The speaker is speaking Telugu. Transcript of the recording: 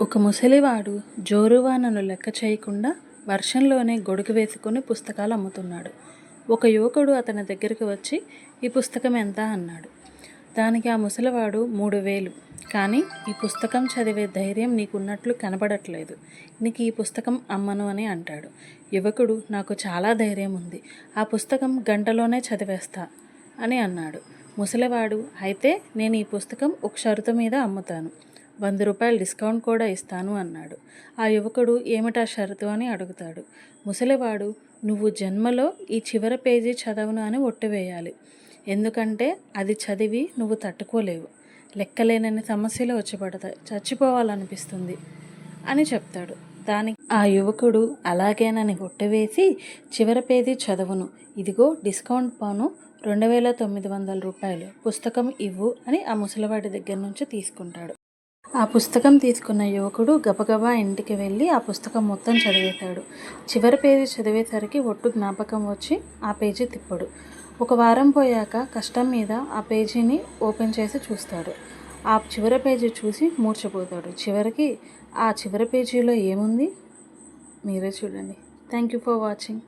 ఒక ముసలివాడు జోరువానను లెక్క చేయకుండా వర్షంలోనే గొడుగు వేసుకుని పుస్తకాలు అమ్ముతున్నాడు. ఒక యువకుడు అతని దగ్గరికి వచ్చి ఈ పుస్తకం ఎంత? అన్నాడు. దానికి ఆ ముసలివాడు మూడు వేలు. కానీ ఈ పుస్తకం చదివే ధైర్యం నీకున్నట్లు కనబడట్లేదు. నీకు ఈ పుస్తకం అమ్మను అని అంటాడు. యువకుడు నాకు చాలా ధైర్యం ఉంది. ఆ పుస్తకం గంటలోనే చదివేస్తా అని అన్నాడు. ముసలివాడు అయితే నేను ఈ పుస్తకం ఒక షరతు మీద అమ్ముతాను. వంద రూపాయలు డిస్కౌంట్ కూడా ఇస్తాను అన్నాడు. ఆ యువకుడు ఏమిటా షరతు అని అడుగుతాడు. ముసలివాడు నువ్వు జన్మలో ఈ చివరి పేజీ చదవను అని ఒట్టివేయాలి ఎందుకంటే అది చదివి నువ్వు తట్టుకోలేవు. లెక్కలేనన్ని సమస్యలు వచ్చి పడతాయి చచ్చిపోవాలనిపిస్తుంది అని చెప్తాడు. దానికి ఆ యువకుడు అలాగేనని ఒట్టవేసి చివరి పేజీ చదువును. ఇదిగో డిస్కౌంట్ పోను. రెండు వేల తొమ్మిది వందల రూపాయలు పుస్తకం ఇవ్వు అని ఆ ముసలివాడి దగ్గర నుంచి తీసుకుంటాడు. ఆ పుస్తకం తీసుకున్న యువకుడు గబగబా ఇంటికి వెళ్ళి ఆ పుస్తకం మొత్తం చదివేశాడు. చివరి పేజీ చదివేసరికి ఒట్టు జ్ఞాపకం వచ్చి ఆ పేజీ తిప్పడు. ఒక వారం పోయాక కష్టం మీద ఆ పేజీని ఓపెన్ చేసి చూస్తాడు. ఆ చివరి పేజీ చూసి మూర్చిపోతాడు. చివరికి ఆ చివరి పేజీలో ఏముంది? మీరే చూడండి. Thank you for watching.